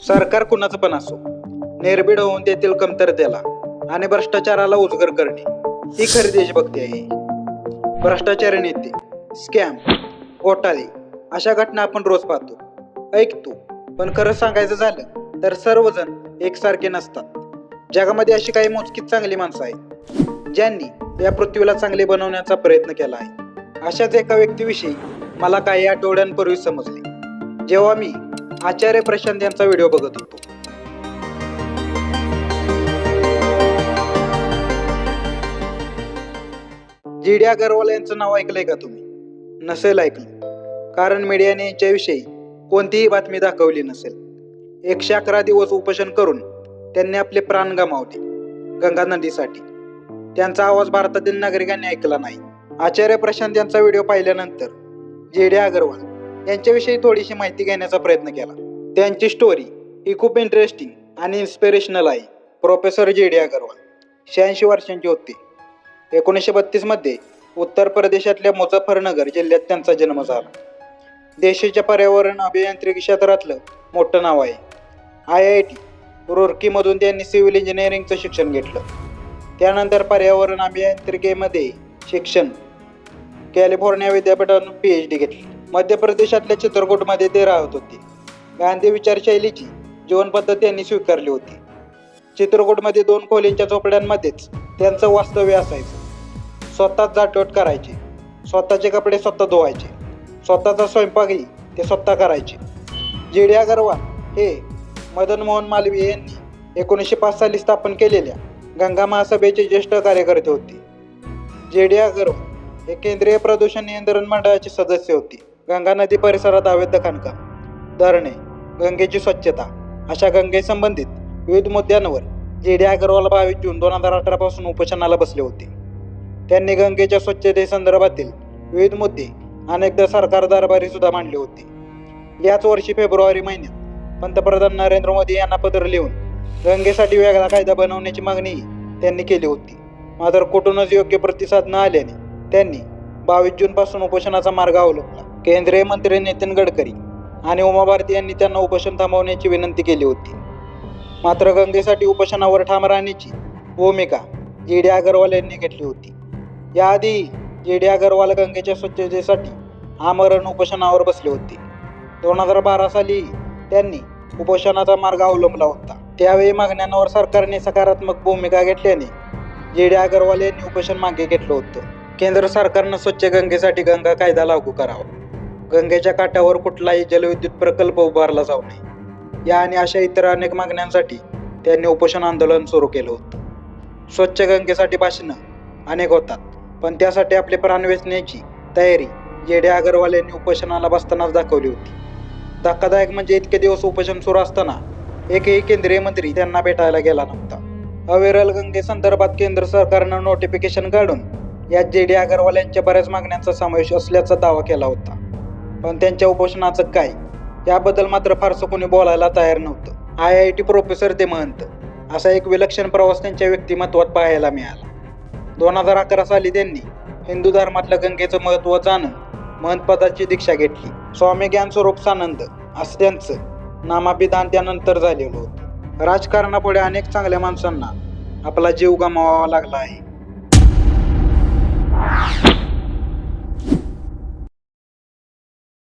सरकार कुणाचं पण असो निर्भीड होऊन तेथील कमतरतेला आणि भ्रष्टाचाराला उजगर करणे. ही खरी देशभक्ती आहे. भ्रष्टाचारी नेते स्कॅम घोटाळे अशा घटना आपण रोज पाहतो. ऐकतो. पण खरं सांगायचं झालं तर सर्वजण एकसारखे नसतात. जगामध्ये अशी काही मोजकीच चांगली माणसं आहेत ज्यांनी या पृथ्वीला चांगले बनवण्याचा प्रयत्न केला आहे. अशाच एका व्यक्तीविषयी मला काही आठवड्यांपूर्वी समजले. जेव्हा मी आचार्य प्रशांत यांचा व्हिडिओ बघत होतो. जी डी अगरवाल यांचं नाव ऐकलंय का तुम्ही? नसेल ऐकलं. कारण मीडियाने यांच्याविषयी कोणतीही बातमी दाखवली नसेल. एकशे अकरा दिवस उपोषण करून त्यांनी आपले प्राण गमावले गंगा नदीसाठी. त्यांचा आवाज भारतातील नागरिकांनी ऐकला नाही. आचार्य प्रशांत यांचा व्हिडिओ पाहिल्यानंतर जे डी अगरवाल यांच्याविषयी थोडीशी माहिती घेण्याचा प्रयत्न केला. त्यांची स्टोरी ही खूप इंटरेस्टिंग आणि इन्स्पिरेशनल आहे. प्रोफेसर जे डी अगरवाल शहाऐंशी वर्षांचे होते. एकोणीसशे बत्तीसमध्ये उत्तर प्रदेशातल्या मुझफ्फरनगर जिल्ह्यात त्यांचा जन्म झाला. देशाच्या पर्यावरण अभियांत्रिकी क्षेत्रातलं मोठं नाव आहे. आय आय टी रुर्कीमधून त्यांनी सिव्हिल इंजिनिअरिंगचं शिक्षण घेतलं. त्यानंतर पर्यावरण अभियांत्रिकेमध्ये शिक्षण कॅलिफोर्निया विद्यापीठातून पी एच डी घेतली. मध्य प्रदेशातल्या चित्रकूटमध्ये ते राहत होते. गांधी विचारशैलीची जीवनपद्धती त्यांनी स्वीकारली होती. चित्रकूटमध्ये दोन खोलींच्या झोपड्यांमध्येच त्यांचं वास्तव्य असायचं. स्वतःच जाटवट करायचे. स्वतःचे कपडे स्वतः धुवायचे. स्वतःचा स्वयंपाकही ते स्वतः करायचे. जे डी अगरवाल हे मदन मोहन मालवीय यांनी एकोणीसशे पाच साली स्थापन केलेल्या गंगा महासभेचे ज्येष्ठ कार्यकर्ते होते. जे डी अगरवाल हे केंद्रीय प्रदूषण नियंत्रण मंडळाचे सदस्य होते. गंगा नदी परिसरात अवैध खाणकाम धरणे गंगेची स्वच्छता अशा गंगेसंबंधित विविध मुद्द्यांवर जे डी अगरवाल बावीस जून दोन हजार अठरापासून उपोषणाला बसले होते. त्यांनी गंगेच्या स्वच्छतेसंदर्भातील विविध मुद्दे अनेकदा सरकार दरबारी सुद्धा मांडले होते. याच वर्षी फेब्रुवारी महिन्यात पंतप्रधान नरेंद्र मोदी यांना पत्र लिहून गंगेसाठी वेगळा कायदा बनवण्याची मागणीही त्यांनी केली होती. मात्र कुठूनच योग्य प्रतिसाद न आल्याने त्यांनी बावीस जूनपासून उपोषणाचा मार्ग अवलंबला. केंद्रीय मंत्री नितीन गडकरी आणि उमा भारती यांनी त्यांना उपोषण थांबवण्याची विनंती केली होती. मात्र गंगेसाठी उपोषणावर ठाम राहण्याची भूमिका जी डी अगरवाल यांनी घेतली होती. याआधी जी डी अगरवाल गंगेच्या स्वच्छतेसाठी आमरण उपोषणावर बसले होते. दोन हजार बारा साली त्यांनी उपोषणाचा मार्ग अवलंबला होता. त्यावेळी मागण्यांवर सरकारने सकारात्मक भूमिका घेतल्याने जे डी अगरवाल यांनी उपोषण मागे घेतलं होतं. केंद्र सरकारनं स्वच्छ गंगेसाठी गंगा कायदा लागू करावा. गंगेच्या काठावर कुठलाही जलविद्युत प्रकल्प उभारला जाऊ नये. या आणि अशा इतर अनेक मागण्यांसाठी त्यांनी उपोषण आंदोलन सुरू केलं होतं. स्वच्छ गंगेसाठी भाषणं अनेक होतात पण त्यासाठी आपले प्राण वेचण्याची तयारी जे डी अगरवाल यांनी उपोषणाला बसतानाच दाखवली होती. धक्कादायक म्हणजे इतके दिवस उपोषण सुरू असताना एकही केंद्रीय मंत्री त्यांना भेटायला गेला नव्हता. अविरल गंगे संदर्भात केंद्र सरकारनं नोटिफिकेशन काढून यात जे डी अगरवाल यांच्या बऱ्याच मागण्यांचा समावेश असल्याचा दावा केला होता. पण त्यांच्या उपोषणाचं काय? याबद्दल मात्र फारसं कोणी बोलायला तयार नव्हतं. आय आय टी प्रोफेसर ते महंत. असा एक विलक्षण प्रवास त्यांच्या व्यक्तिमत्वात पाहायला मिळाला. दोन हजार अकरा साली त्यांनी हिंदू धर्मातल्या गंगेचं महत्त्व जाणं महंतपदाची दीक्षा घेतली. स्वामी ज्ञान स्वरूप सानंद असं त्यांचं नामाभिधान त्यानंतर झालेलं होतं. राजकारणापुढे अनेक चांगल्या माणसांना आपला जीव गमावावा लागला आहे.